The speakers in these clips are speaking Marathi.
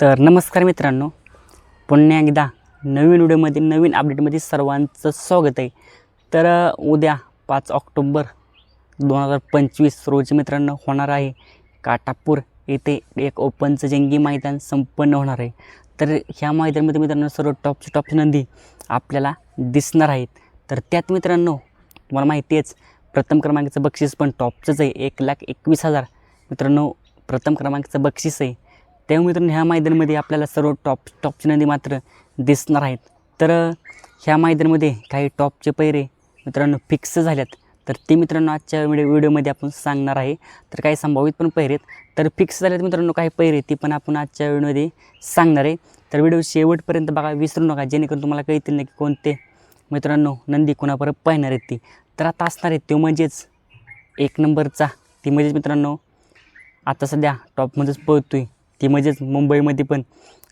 तर नमस्कार मित्रांनो पुन्हा एकदा नवीन व्हिडिओमध्ये नवीन अपडेटमध्ये सर्वांचं स्वागत आहे. तर उद्या पाच ऑक्टोबर दोन हजार पंचवीस रोजी मित्रांनो होणार आहे काटापूर येथे एक ओपनचं जंगी मैदान संपन्न होणार आहे. तर ह्या मैदानामध्ये मित्रांनो सर्व टॉपची टॉपची नंदी आपल्याला दिसणार आहेत. तर त्यात मित्रांनो तुम्हाला माहिती आहेच प्रथम क्रमांकाचं बक्षीस पण टॉपचंच आहे. एक लाख एकवीस हजार मित्रांनो प्रथम क्रमांकाचं बक्षीस आहे. त्यामुळे मित्रांनो ह्या मैदानामध्ये आपल्याला सर्व टॉप टॉपची नदी मात्र दिसणार आहेत. तर ह्या मैदानामध्ये काही टॉपचे पैरे मित्रांनो फिक्स झाल्यात. तर ते मित्रांनो आजच्या व्हिडिओ व्हिडिओमध्ये आपण सांगणार आहे. तर काही संभावित पण पैरे आहेत. तर फिक्स झाल्यात मित्रांनो काही पैरे ती पण आपण आजच्या व्हिडिओमध्ये सांगणार आहे. तर व्हिडिओ शेवटपर्यंत बघा विसरू नका. जेणेकरून तुम्हाला कळतील ना की कोणते मित्रांनो नंदी कोणापर्यंत पाहणार आहेत ती. तर आता असणार आहे तो म्हणजेच एक नंबरचा. ती म्हणजेच मित्रांनो आता सध्या टॉपमध्येच पळतो आहे ती म्हणजेच मुंबईमध्ये पण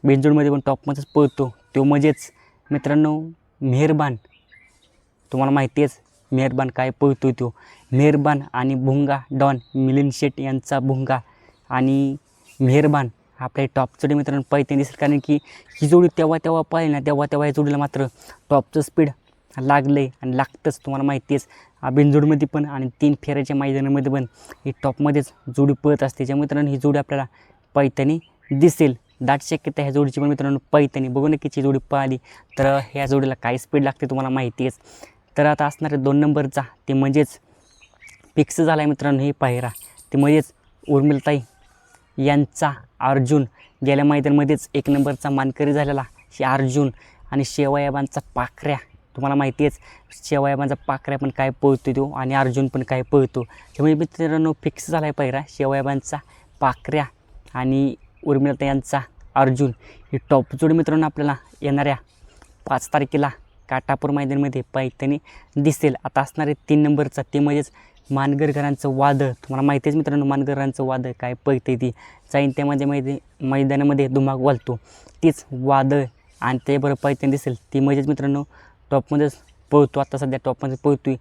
बेंजोडमध्ये पण टॉपमध्येच पळतो. तो म्हणजेच मित्रांनो मेहरबान. तुम्हाला माहिती आहेच मेहरबान काय पळतो तो. मेहरबान आणि भुंगा डॉन मिलिंद शेट यांचा भुंगा आणि मेहरबान. आपल्या टॉप जोडी मित्रांनो पळते दिसेल. कारण की ही जोडी तेव्हा तेव्हा पाहिली ना तेव्हा तेव्हा या जोडीला मात्र टॉपचं स्पीड लागलं आहे आणि लागतंच. तुम्हाला माहिती आहेच बिनजोडमध्ये पण आणि तीन फेऱ्याच्या मैदानामध्ये पण ही टॉपमध्येच जोडी पळत असते. त्याच्या मित्रांनो ही जोडी आपल्याला पैठणी दिसेल. दाट शक्यता ह्या जोडीची पण मित्रांनो पैठणी. बघू नक्कीची जोडी पळाली तर ह्या जोडीला काय स्पीड लागते तुम्हाला माहिती आहेच तर आता असणारे दोन नंबरचा ते म्हणजेच फिक्स झाला आहे मित्रांनो हे पायरा. ते म्हणजेच उर्मिलताई यांचा अर्जुन. गेल्या मैदानमध्येच एक नंबरचा मानकरी झालेला ही अर्जुन. आणि शेवायाबांचा पाखऱ्या. तुम्हाला माहिती आहेच शेवायाबांचा पाखऱ्या पण काय पळतो तो आणि अर्जुन पण काय पळतो. त्यामुळे म्हणजे मित्रांनो फिक्स झाला आहे पायरा शेवायाबांचा पाखऱ्या. आणि उर्मिलता यांचा अर्जुन ही टॉप जोडी मित्रांनो आपल्याला येणाऱ्या पाच तारखेला काटापूर मैदानमध्ये पैठणी दिसेल. आता असणारे तीन नंबरचा ते म्हणजेच मानगरकरांचं वादळ. तुम्हाला माहिती आहेच मित्रांनो मानगरांचं वादळ काय पैते ती. जाईन त्यामध्ये मैदे मैदानामध्ये धुमाक वालतो. तीच वादळ आणि ते पैठणी दिसेल. ती म्हणजेच मित्रांनो टॉपमध्येच पळतो. आता सध्या टॉपमध्ये पळतो आहे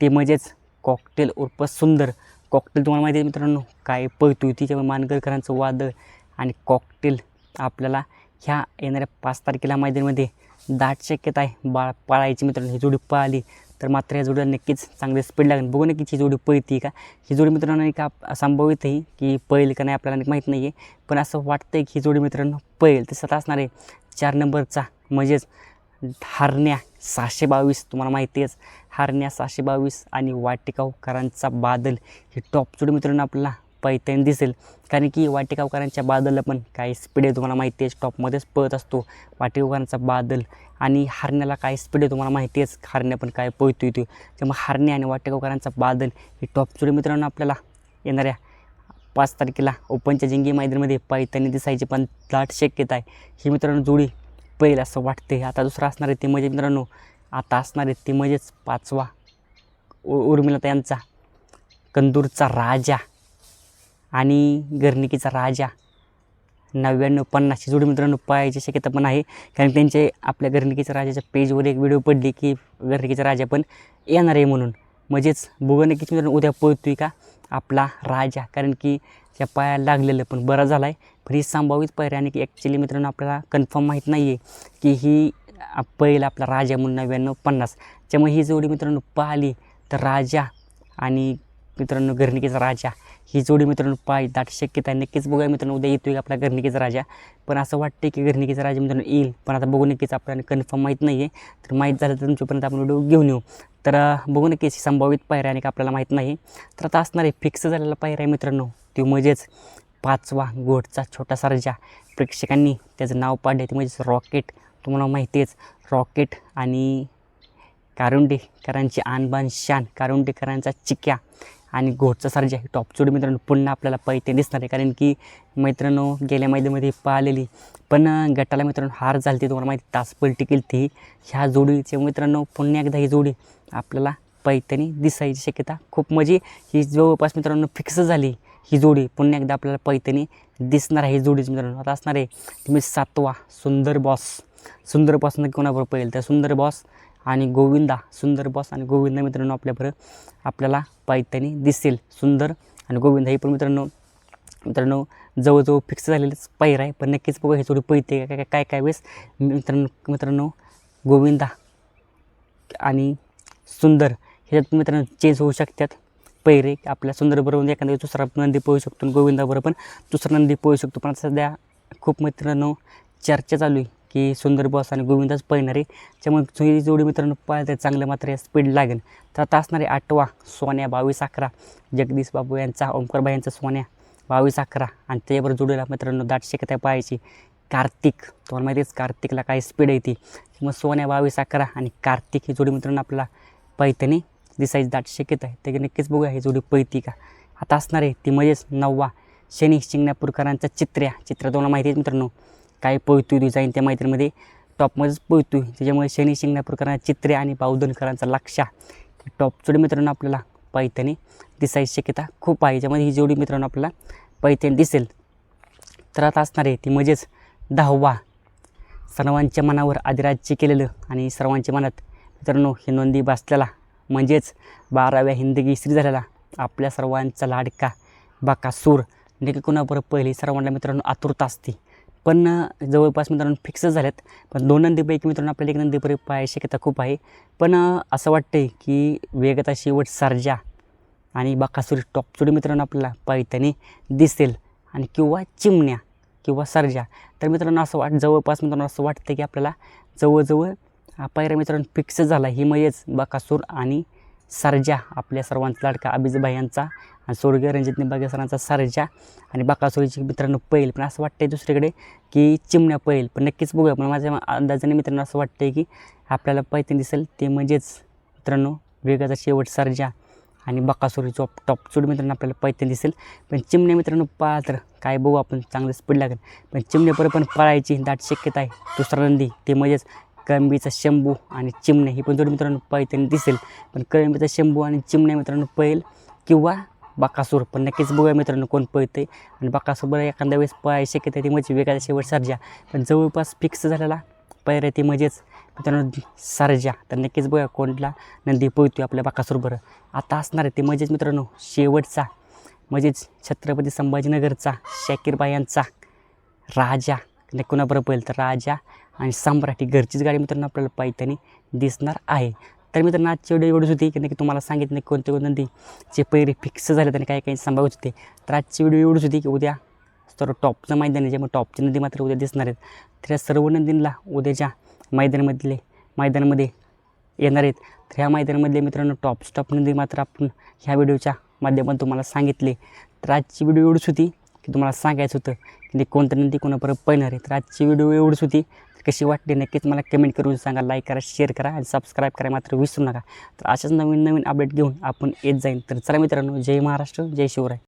ते म्हणजेच कॉकटेल उर्फ सुंदर. कॉकटेल तुम्हाला माहिती आहे मित्रांनो काय पळतोय तिच्यामुळे मानगरकरांचं वादळ आणि कॉकटेल आपल्याला ह्या येणाऱ्या पाच तारखेला मैदानामध्ये दाट शक्यता आहे. बाळ पाळायची मित्रांनो ही जोडी पळाली तर मात्र या जोडीला नक्कीच चांगले स्पीड लागेल. बघू नक्कीच ही जोडी पळती का? ही जोडी मित्रांनो नाही का संभवित आहे की पळेल का नाही आपल्याला माहीत नाही आहे पण असं वाटतं की ही जोडी मित्रांनो पळेल. तसं आता असणार आहे चार नंबरचा म्हणजेच हारण्या सहाशे बावीस तुम्हाला माहिती आहेच हारण्या सहाशे बावीस आणि वाटिकावकरांचा बादल ही टॉप जोडी मित्रांनो आपल्याला पैठण दिसेल. कारण की वाटिकावकरांच्या बादलला पण काही स्पीड आहे तुम्हाला माहिती आहे. टॉपमध्येच पळत असतो वाटिकावकरांचा बादल. आणि हारण्याला काय स्पीड आहे तुम्हाला माहिती आहेच हारण्या पण काय पळतो येतो त्यामुळे हारण्या आणि वाटिकावकरांचा बादल ही टॉप जोडी मित्रांनो आपल्याला येणाऱ्या पाच तारखेला ओपनच्या जिंगी मैदानामध्ये पैठणी दिसायची पण दाट शक्यता आहे. ही मित्रांनो जोडी पहिलं असं वाटते आता दुसरं असणार आहे ते म्हणजे मित्रांनो आता असणार ते म्हणजेच पाचवा. उ उर्मिलता यांचा. कंदूरचा राजा आणि गर्निकीचा राजा. नव्याण्णव पन्नासची जोडी मित्रांनो पाहायची शक्यता पण आहे. कारण त्यांचे आपल्या गर्निकीच्या राजाच्या पेजवर एक व्हिडिओ पडली की गर्निकीचा राजा पण येणार आहे म्हणून. म्हणजेच बघू मित्रांनो उद्या पळतोय का? आपला राजा. कारण की त्या पायाला लागलेलं पण बरं झाला आहे पण ही संभावित पायऱ्या आणि की ॲक्च्युली मित्रांनो आपल्याला कन्फर्म माहीत नाही आहे की ही पहिला आपला राजा म्हणून नव्याण्णव पन्नास. त्यामुळे ही जोडी मित्रांनो पाहिली तर राजा आणि मित्रांनो घरणिकेचा राजा. ही जोडी मित्रांनो पाय दाट शक्यता आहे नक्कीच बघूया मित्रांनो उद्या येतोय का आपला घरणिकेचा राजा. पण असं वाटतं की घरणिकेचा राजा मित्रांनो येईल. पण आता बघू नक्कीच आपल्याला कन्फर्म माहीत नाही आहे तर माहीत झालं तर तुमच्यापर्यंत आपण व्हिडिओ घेऊन येऊ. तर बघू नक्कीच संभावित पायऱ्या आणि का आपल्याला माहीत नाही. तर आता असणार आहे फिक्स झालेला पायऱ्या आहे मित्रांनो. तो म्हणजेच पाचवा गोडचा छोटा सर्जा प्रेक्षकांनी त्याचं नाव पाडले ते म्हणजेच रॉकेट तुम्हाला माहिती आहेच रॉकेट आणि कारुंडेकरांची आणबान शान कारुंडेकरांचा चिक्या आणि घोटचा सर्जा ही टॉप जोडी मित्रांनो पुन्हा आपल्याला पैते दिसणार आहे. कारण की मित्रांनो गेल्या मैदानामध्ये पाहिलेली पण गटाला मित्रांनो हार झाली तुम्हाला माहिती तास पलटी केली ती ह्या जोडीचे मित्रांनो पुन्हा एकदा ही जोडी आपल्याला पैतनी दिसायची शक्यता खूप म्हणजे ही जवळपास मित्रांनो फिक्स झाली ही जोडी. पुन्हा एकदा आपल्याला पैठणी दिसणार आहे ही जोडीच मित्रांनो. आता असणार आहे तुम्ही सातवा सुंदर बॉस सुंदर बॉस नक्की कोणाबरोबर पाहिजे तर सुंदर बॉस आणि गोविंदा सुंदर बॉस आणि गोविंदा मित्रांनो आपल्याबरोबर आपल्याला पायत्याने दिसेल. सुंदर आणि गोविंदा हे पण मित्रांनो मित्रांनो जवळजवळ फिक्स झालेलंच पायरा आहे. पण नक्कीच बघा हे थोडी पळते काय काय काय वेळेस? मित्रांनो मित्रांनो गोविंदा आणि सुंदर ह्याच्यात मित्रांनो चेंज होऊ शकतात. पैरे आपल्या सुंदर बरोबर म्हणजे एखाद्या दुसरा नंदी पळू शकतो गोविंदाबरोबर पण दुसरा नंदी पळू शकतो. पण सध्या खूप मित्रांनो चर्चा चालू आहे. की सुंदर बॉस आणि गोविंदाच पळणार आहे. त्यामुळे ही जोडी मित्रांनो पाळते चांगलं मात्र स्पीड लागेल. तर आता असणारे आठवा सोन्या बावीस अकरा. जगदीश बाबू यांचा ओंकारबाई यांचा सोन्या बावीस अकरा. आणि त्याच्याबरोबर जोडीला मित्रांनो दाट शक्यता आहे पाहायची. कार्तिक तुम्हाला माहितीच कार्तिकला काय स्पीड आहे ती. मग सोन्या बावीस अकरा आणि कार्तिक ही जोडी मित्रांनो आपला पैठणी दिसायची दाट शक्यता आहे. ते नक्कीच बघूया ही जोडी पैती का? आता असणार आहे ती म्हणजेच नववा. शनी शिंगणापूरकरांचा चित्र्या. चित्र तुम्हाला माहिती आहे मित्रांनो. काय पळतो ती त्या मैत्रीमध्ये? टॉपमध्येच पळतो त्याच्यामुळे शनी शिंगणापूरकरांचा चित्रे आणि बावधनकरांचा लक्षा टॉप जोडी मित्रांनो आपल्याला पैठणी दिसायची शक्यता खूप आहे. त्यामध्ये ही जोडी मित्रांनो आपल्याला पैठणी दिसेल. तर आता असणार आहे ती म्हणजेच दहावा. सर्वांच्या मनावर अधिराज्य केलेलं आणि सर्वांच्या मनात मित्रांनो ही नोंदी बसलेला. म्हणजेच बाराव्या हिंदगी केसरी झालेला आपल्या सर्वांचा लाडका बाकासूर. नेमकी कोणाबरोबर पहिली? सर्वांना मित्रांनो आतुरता असते. पण जवळपास मित्रांनो फिक्स झाल्यात पण दोन नंदीपैकी मित्रांनो आपल्याला एक नंदीपैकी पाहायची शक्यता खूप आहे. पण असं वाटतंय की वेगता शेवट सर्जा आणि बाकासुरी टॉप जोडी मित्रांनो आपल्याला पायथ्याने दिसेल. आणि किंवा चिमण्या किंवा सर्जा. तर मित्रांनो असं वाट जवळपास मित्रांनो असं वाटतं की आपल्याला जवळजवळ पायऱ्या मित्रांनो फिक्स झाला. ही मयच बकासूर आणि सरजा आपल्या सर्वांचा लाडका अभिजभाई यांचा आणि स्वर्गीय रणजित निंबागे सरांचा सरजा आणि बकासुरीची मित्रांनो पैल. पण असं वाटतंय दुसरीकडे की चिमण्या पैल. पण नक्कीच बघूया. पण माझ्या अंदाजाने मित्रांनो असं वाटतंय की आपल्याला पैते दिसेल ते म्हणजेच मित्रांनो वेगाचा शेवट सरजा आणि बकासुरी चॉप टॉप चूड मित्रांनो आपल्याला पैते दिसेल. पण चिमण्या मित्रांनो पाळा तर काय बघू आपण. चांगलं स्पीड लागेल. पण चिमण्यापर्यंत पण पळायची दाट शक्यता आहे. दुसरा नंदी ते म्हणजेच कळंबीचा शंभू आणि चिमणे ही पण जोडी मित्रांनो पैठणी दिसेल. पण कळंबीचा शंभू आणि चिमणे मित्रांनो पळेल किंवा बाकासूर. पण नक्कीच बघूया मित्रांनो कोण पळते आणि बाकासूर बरं एखाद्या वेळेस पळाय शक्यता ती म्हणजे वेगळ्या शेवट सर्जा. पण जवळपास फिक्स झालेला पैर ती म्हणजेच मित्रांनो सर्जा. तर नक्कीच बघूया कोणला नंदी पळतोय आपल्या बाकासूर बरं. आता असणार आहे ते म्हणजेच मित्रांनो शेवटचा. म्हणजेच छत्रपती संभाजीनगरचा शाकीरबाई यांचा राजा. आणि कोणाबरोबर पळेल तर राजा आणि सम्राट ही घरचीच गाडी मित्रांनो आपल्याला पायथ्याने दिसणार आहे. तर मित्रांनो आजची व्हिडिओ एवढीच होती की नक्की तुम्हाला सांगितलं कोणते कोणते नंदी जे पैरे फिक्स झाले आणि काही काही सांभाळत होते. तर आजची व्हिडिओ एवढीच होती की उद्या सर्व टॉपचं मैदान आहे ज्यामुळे टॉपची नदी मात्र उद्या दिसणार आहेत. तर या सर्व नदींना उद्याच्या मैदानामधले मैदानामध्ये येणार आहेत तर ह्या मैदानामधले मित्रांनो टॉप स्टॉप नदी मात्र आपण ह्या व्हिडिओच्या माध्यमातून तुम्हाला सांगितले. तर आजची व्हिडिओ एवढीच होती की तुम्हाला सांगायचं होतं की कोणत्या नदी कोणापर्यंत पळणार आहे. तर आजची व्हिडिओ एवढीच होती कशी वाटली नक्कीच मला कमेंट करून सांगा लाईक करा शेअर करा आणि सबस्क्राईब करा मात्र विसरू नका. तर अशाच नवीन नवीन अपडेट घेऊन आपण येत जाईन. तर चला मित्रांनो जय महाराष्ट्र जय शिवराय.